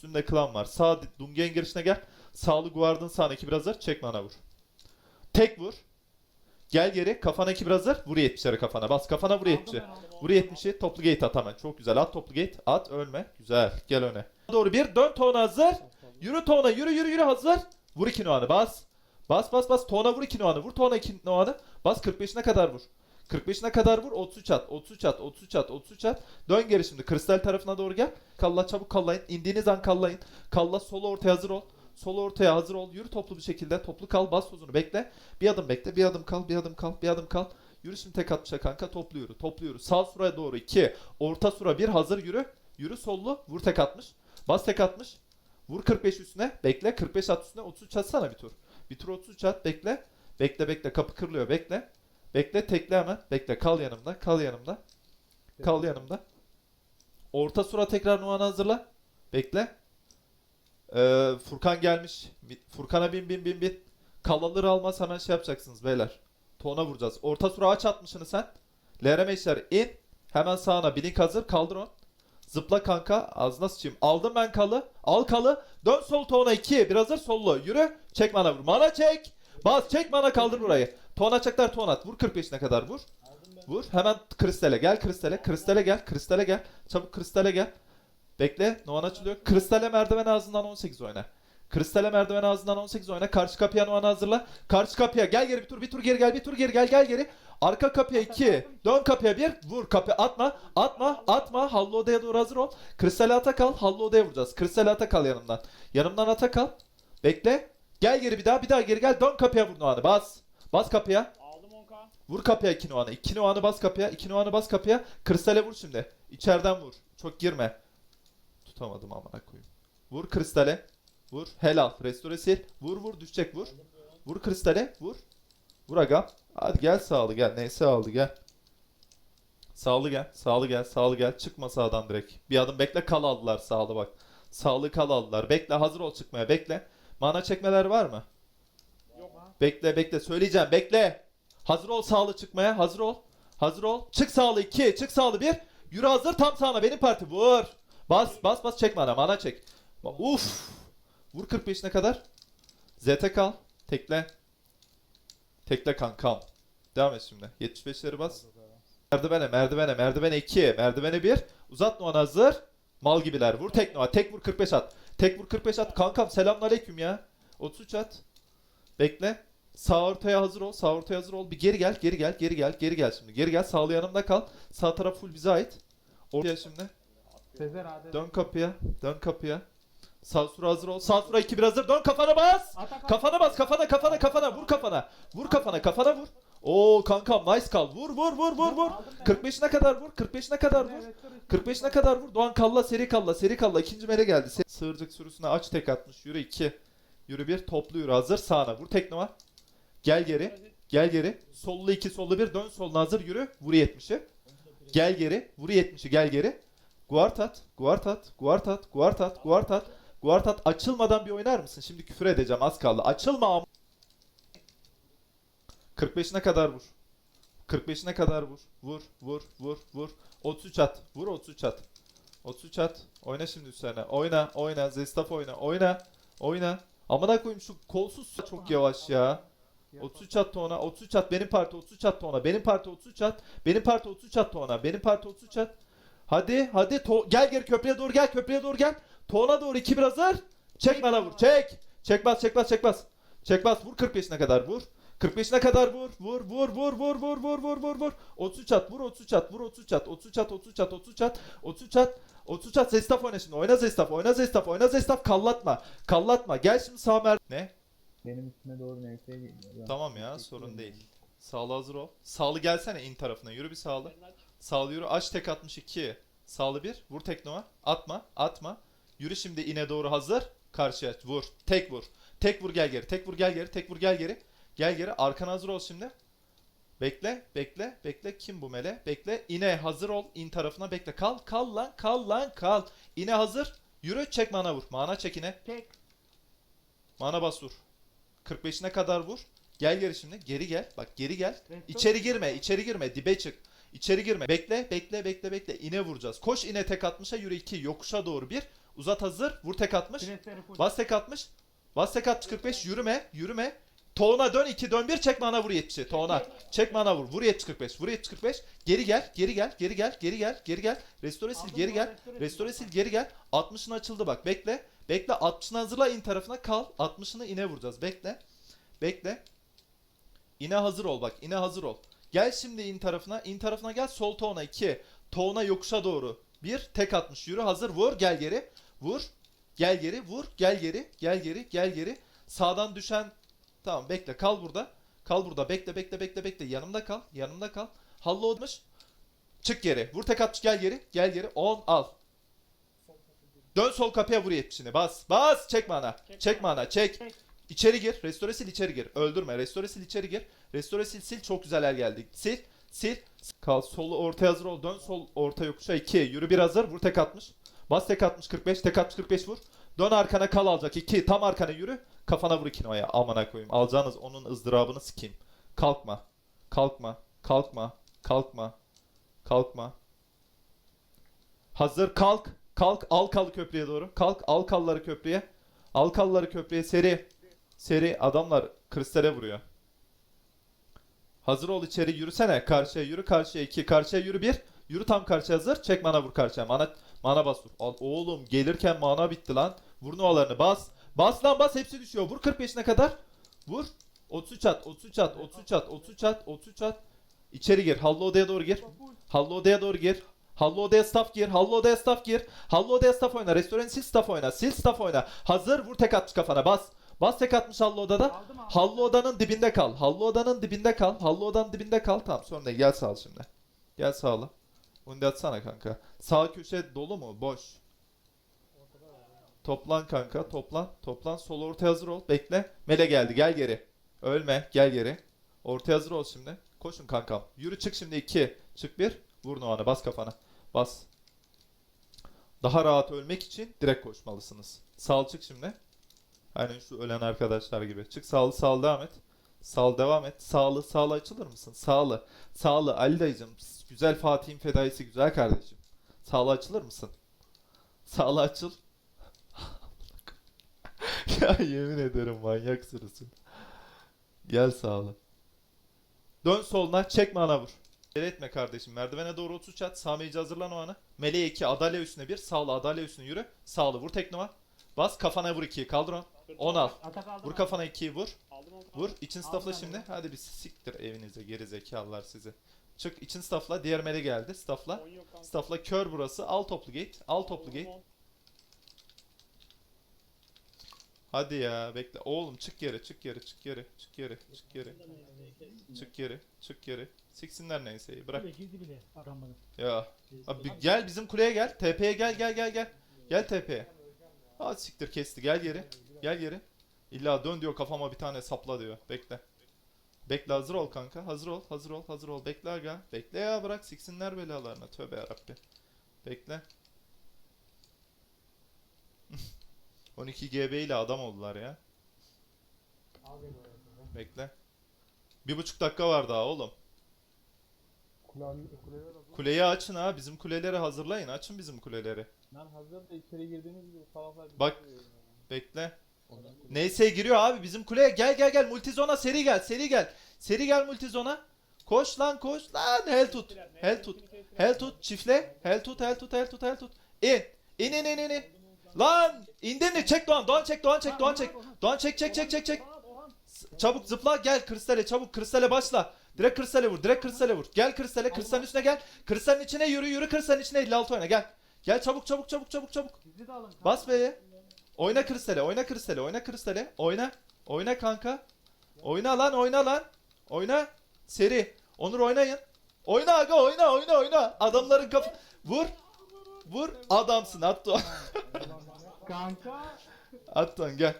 Üstünde klan var. Sağ Dungen girişine gel. Sağlı guardın sağına iki hazır. Çek mana vur. Tek vur. Gel geri. Kafana iki hazır. Vur 70'lere kafana. Bas kafana vur 70'i. Vur 70'i. Toplu gate at hemen. Çok güzel. At toplu gate. At ölme. Güzel. Gel öne. Doğru bir. Dön tona hazır. Yürü tona. Yürü yürü yürü hazır. Vur 2 noanı. Bas. Bas bas bas. Tona vur 2 noanı. Vur tona 2 noanı. Bas 45'ine kadar vur. 45'ine kadar vur. 33 at. 33 at. 33 at. 33 at. Dön geri şimdi. Kristal tarafına doğru gel. Kalla çabuk kallayın. İndiğiniz an kallayın. Kalla sol ortaya hazır ol. Sol ortaya hazır ol. Yürü toplu bir şekilde. Toplu kal. Bas uzunu bekle. Bir adım bekle. Bir adım kal. Bir adım kal. Bir adım kal. Yürü şimdi tek atmışa kanka. Toplu yürü. Toplu yürü. Sağ suraya doğru 2. Orta sura 1. Hazır yürü. Yürü sollu. Vur tek atmış. Bas tek atmış. Vur 45 üstüne. Bekle. 45 at üstüne. 33 atsana bir tur. Bir tur 33 at. Bekle. Bekle bekle. Kapı kırılıyor. Bekle. Bekle. Tekle hemen. Bekle. Kal yanımda. Kal yanımda. Kal yanımda. Orta sura tekrar numaranı hazırla. Bekle. Ee, Furkan gelmiş. Furkan'a bin bin bin bin. Kallaları almaz hemen şey yapacaksınız beyler. Tona vuracağız. Orta sura aç atmışını sen. LRM'ler in. Hemen sağına blink hazır. Kaldır on. Zıpla kanka. Ağzına sıçayım. Aldım ben kalı. Al kalı. Dön sol tona 2. Biraz hazır sollu. Yürü. Çek mana vur. Mana çek. Bas çek mana kaldır burayı. Ton açacaklar ton at. Vur 45'ine kadar vur. Vur. Hemen kristale gel kristale. Kristale gel. Kristale gel. Çabuk kristale gel. Bekle. Noan açılıyor. Kristale merdiven ağzından 18 oyna. Kristale merdiven ağzından 18 oyna. Karşı kapıya Noan'ı hazırla. Karşı kapıya gel geri bir tur bir tur geri gel bir tur geri gel gel geri. Arka kapıya 2. Dön kapıya 1. Vur kapıya atma. Atma. Atma. Hallı odaya doğru hazır ol. Kristale ata kal. Hallı odaya vuracağız. Kristale ata kal yanımdan. Yanımdan ata kal. Bekle. Gel geri bir daha bir daha geri gel. Dön kapıya vur Noan'ı. Bas. Bas kapıya. Aldım 10k. Vur kapıya 2 nuanı. 2 nuanı bas kapıya. 2 nuanı bas kapıya. Kristale vur şimdi. İçeriden vur. Çok girme. Tutamadım amına koyayım. Vur kristale. Vur. Helal. Restore sil. Vur vur düşecek vur. Vur kristale. Vur. Vur aga. Hadi gel sağlı gel. Neyse aldı gel. Sağlı gel. Sağlı gel. Sağlı gel. Çıkma sağdan direkt. Bir adım bekle kal aldılar sağlı bak. Sağlı kal aldılar. Bekle hazır ol çıkmaya. Bekle. Mana çekmeler var mı? Bekle bekle söyleyeceğim bekle. Hazır ol sağlı çıkmaya hazır ol. Hazır ol. Çık sağlı 2 çık sağlı 1. Yürü hazır tam sağına benim parti vur. Bas bas bas çek mana mana çek. Uf. Vur 45'ine kadar. ZT kal. Tekle. Tekle kankam. Devam et şimdi. 75'leri bas. Merdivene merdivene merdivene 2 merdivene 1. Uzat Noan hazır. Mal gibiler. Vur tek. Tek vur 45 at. Tek vur 45 at. Kankam selamünaleyküm ya. 33 at. Bekle. Sağ ortaya hazır ol. Sağ ortaya hazır ol. Bir geri gel. Geri gel. Geri gel. Geri gel şimdi. Geri gel. Sağlı yanımda kal. Sağ taraf full bize ait. Ortaya şimdi. Sezer abi. Dön kapıya. Dön kapıya. Sağ sura hazır ol. Sağ sura 2 bir hazır. Dön kafana bas. Kafana bas. Kafana kafana kafana. Vur kafana. Vur kafana. Kafana vur. Oo kankam nice kal. Vur vur vur vur vur. 45'ine kadar vur. 45'ine kadar vur. 45'ine kadar vur. Doğan kalla seri kalla seri kalla. İkinci mele geldi. Sığırcık sürüsüne aç tek atmış. Yürü 2. Yürü 1. Toplu yürü hazır. Sağına vur teknova. Gel geri. Gel geri. Sollu 2 sollu 1. Dön soluna hazır yürü. Vur 70'i. Gel geri. Vur 70'i gel geri. Guart at. Guart at. Guart at. Açılmadan bir oynar mısın? Şimdi küfür edeceğim az kaldı. Açılma am- 45'ine kadar vur. 45'ine kadar vur. Vur, vur, vur, vur. 33 at. Vur 33 at. 33 at. Oyna şimdi üzerine. Oyna, oyna. Zestaf oyna. Oyna. Oyna. Amına koyayım şu kolsuz çok yavaş ya. 33 attı ona. 33 at. Benim parti 33 attı ona. Benim parti 33 at. Benim parti 33 attı ona. Benim parti 33 at. Hadi hadi to- gel geri köprüye doğru gel köprüye doğru gel. Tona doğru 2 bir hazır. Çek bana vur. Çek. Çek bas çek bas çek bas. Çek bas vur 45'ine kadar vur. 45'ine kadar vur. Vur vur vur vur vur vur vur vur vur. 33 at vur 33 at vur 33 at 33 at 33 at 33 at 33 at 33 at Zestaf oyna şimdi. Oyna Zestaf oyna Zestaf oyna Zestaf kallatma. Kallatma. Gel şimdi sağ mer... Ne? Benim üstüme doğru neyse geliyor. Ben Tamam ya sorun değil. Sağlı hazır ol. Sağlı gelsene in tarafına. Yürü bir sağlı. Sağlı yürü. Aç tek 62. Sağlı bir. Vur teknova. Atma. Atma. Yürü şimdi ine doğru hazır. Karşıya vur. Tek vur. Tek vur gel geri. Tek vur gel geri. Tek vur gel geri. Gel geri. Arkana hazır ol şimdi. Bekle. Bekle. Bekle. Kim bu mele? Bekle. İne hazır ol. İn tarafına bekle. Kal. Kal lan. Kal lan. Kal. İne hazır. Yürü. Çek mana vur. Mana çek ine. Tek. Mana bas vur. 45'ine kadar vur. Gel geri şimdi. Geri gel. Bak geri gel. İçeri girme, içeri girme, dibe çık. İçeri girme. Bekle, bekle, bekle, bekle. İne vuracağız. Koş ine tek atmışa yürü 2. Yokuşa doğru bir. Uzat hazır. Vur tek atmış. Bas tek atmış. Bas tek atmış 45. Yürüme. Yürüme. Toğuna dön 2 dön 1 çek mana vur 70'i. Toğuna. Çek mana vur. Vur 70 45. Vur 70 45. Geri gel. Geri gel. Geri gel. Geri gel. Geri gel. Restore sil geri gel. Restore sil geri gel. 60'ın açıldı bak. Bekle. Bekle. 60'ını hazırla in tarafına kal. 60'ını ine vuracağız. Bekle. Bekle. İne hazır ol bak. İne hazır ol. Gel şimdi in tarafına. In tarafına gel. Sol toğuna 2. Toğuna yokuşa doğru. 1. Tek atmış. Yürü hazır. Vur. Gel geri. Vur. Gel geri. Vur. Gel geri. Gel geri. Gel geri. Sağdan düşen Tamam bekle kal burada. Kal burada. Bekle bekle bekle bekle. Yanımda kal. Yanımda kal. Hallo olmuş. Çık geri. Vur tek atmış gel geri. Gel geri. 10 al. Dön sol kapıya vur 70'ini. Bas. Bas. Çek mana. Çek mana. Çek. İçeri gir. Restore sil içeri gir. Öldürme. Restore sil içeri gir. Restore sil sil. Çok güzel el geldi. Sil. Sil. Kal. Solu ortaya hazır ol. Dön sol orta yokuşa 2. Yürü bir hazır. Vur tek atmış. Bas tek atmış 45. Tek atmış 45 vur. Dön arkana kal alacak. 2. Tam arkana yürü. Kafana vur ikinoya. Amına koyayım. Alacağınız onun ızdırabını sikeyim. Kalkma. Kalkma. Kalkma. Kalkma. Kalkma. Hazır kalk. Kalk. Al kalı köprüye doğru. Kalk. Al kalları köprüye. Al kalları köprüye. Seri. Seri. Adamlar kristale vuruyor. Hazır ol içeri. Yürüsene. Karşıya yürü. Karşıya 2. Karşıya yürü 1. Yürü tam karşıya hazır. Çek mana vur karşıya. Mana, mana bas vur. Al, oğlum gelirken mana bitti lan. Vur novalarını bas. Bas lan bas hepsi düşüyor. Vur 45'ine kadar. Vur. 33 at, 33 at, 33 at, 33 at, 33 at. İçeri gir. Hallo odaya doğru gir. Hallo odaya doğru gir. Hallo odaya staff gir. Hallo odaya staff gir. Hallo odaya staff oyna. Restoran sil staff oyna. Sil staff oyna. Hazır vur tek atmış kafana. Bas. Bas tek atmış Hallo odada. Hallo odanın dibinde kal. Hallo odanın dibinde kal. Hallo odanın dibinde kal. Tamam sonra da gel sağ ol şimdi. Gel sağla. Bunu da atsana kanka. Sağ köşe dolu mu? Boş. Toplan kanka. Toplan. Toplan. Sol ortaya hazır ol. Bekle. Mele geldi. Gel geri. Ölme. Gel geri. Ortaya hazır ol şimdi. Koşun kankam. Yürü çık şimdi 2. Çık 1. Vur Noah'ına. Bas kafana. Bas. Daha rahat ölmek için direkt koşmalısınız. Sağ çık şimdi. Aynen şu ölen arkadaşlar gibi. Çık sağlı sağlı devam et. Sağlı devam et. Sağlı sağlı açılır mısın? Sağlı. Sağlı Ali dayıcım. Güzel Fatih'in fedaisi güzel kardeşim. Sağlı açılır mısın? Sağlı açıl. ya yemin ederim manyak sırası. Gel sağlı. Dön soluna çekme ana vur. Etme kardeşim. Merdivene doğru 30 at. Sağ hazırlan o ana. Meleğe 2. Adalya üstüne 1. Sağlı adalya üstüne yürü. Sağlı vur teknova. Bas kafana vur 2'yi. Kaldır onu. 10 al. Vur kafana 2'yi vur. Vur. için staffla şimdi. Hadi bir siktir evinize geri zekalılar sizi. Çık için staffla. Diğer mele geldi. Staffla. Staffla kör burası. Al toplu gate. Al toplu gate. onu. Hadi ya bekle. Oğlum çık geri çık geri çık geri çık geri çık geri. Çık geri çık geri. Siksinler neyse bırak. Girdi bile. Ya. Abi gel bizim kuleye gel. TP'ye gel gel gel gel. Gel TP'ye. Ha siktir kesti. Gel geri. Gel geri. İlla dön diyor kafama bir tane sapla diyor. Bekle. Bekle hazır ol kanka. Hazır ol. Hazır ol. Hazır ol. Bekle aga. Bekle ya bırak siksinler belalarına. Tövbe yarabbi. Bekle. 12 GB ile adam oldular ya. Bekle. Bir buçuk dakika var daha oğlum. Kuleyi açın ha. Bizim kuleleri hazırlayın. Açın bizim kuleleri. Lan hazır da içeri girdiğiniz gibi Bak. ya. Bekle. Neyse giriyor abi bizim kuleye. Gel gel gel multizona seri gel. Seri gel. Seri gel multizona. Koş lan koş lan. Hel tut. Hel tut. Hel tut. Çifle. Hel tut. Hel tut. Hel tut. Hel tut. İn. İn in in in. in. Lan indin mi? Çek Doğan. Doğan çek. Doğan çek. Doğan çek. Doğan çek çek çek çek çek. Çabuk zıpla gel kristale çabuk kristale başla. Direkt kristale vur. Direkt kristale vur. Gel kristale. Kristalin üstüne gel. Kristalin içine yürü yürü. Kristalin içine 56 oyna gel. Gel çabuk çabuk çabuk çabuk çabuk. Bas B'ye. Oyna kristale, oyna kristale, oyna kristale. Oyna. Oyna kanka. Oyna lan, oyna lan. Oyna. Seri. Onur oynayın. Oyna aga, oyna, oyna, oyna. Adamların kaf... Vur. Vur. Adamsın Atton. Kanka. Atton gel.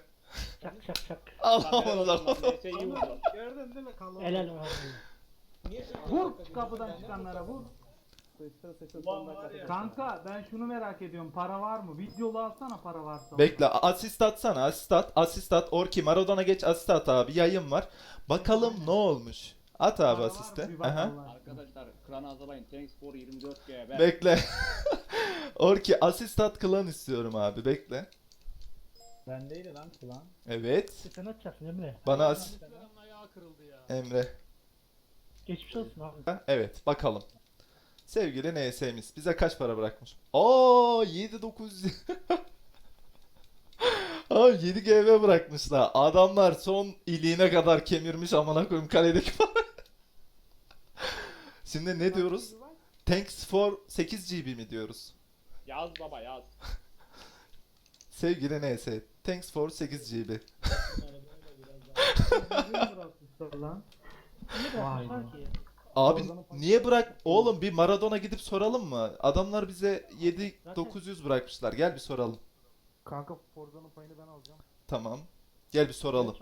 Şak şak şak. Allah'ım Allah'ım. Neyse iyi vurdu. Gördün değil mi? Kalın. El el var. Vur kapıdan çıkanlara vur. Kanka ben şunu merak ediyorum. Para var mı? Videolu alsana para varsa. Bekle, asist atsana, asist at, asist at. Orki, Maradona geç, asist at abi. Yayın var. Bakalım ne olmuş. At abi asiste. Aha. Arkadaşlar kranı hazırlayın. Thanks for 24 GB. Bekle. Orki asist at klan istiyorum abi. Bekle. Bendeydi lan kulağın. Evet. Sen atacaksın Emre. Bana as Adamın ayağı kırıldı ya. Emre. Geçmiş olsun abi. Ha, Evet bakalım. Sevgili NS'miz bize kaç para bırakmış? Aa 7900 Abi 7 GB bırakmışlar. Adamlar son iliğine kadar kemirmiş amına koyayım kaledeki para. Şimdi ne diyoruz? Thanks for 8 GB mi diyoruz? Yaz baba yaz. Sevgili NS, thanks for 8 GB. Vay be. Abi niye bırak? Oğlum bir Maradona gidip soralım mı? Adamlar bize 7 900 bırakmışlar. Gel bir soralım. Kanka Forza'nın payını ben alacağım. Tamam. Gel bir soralım.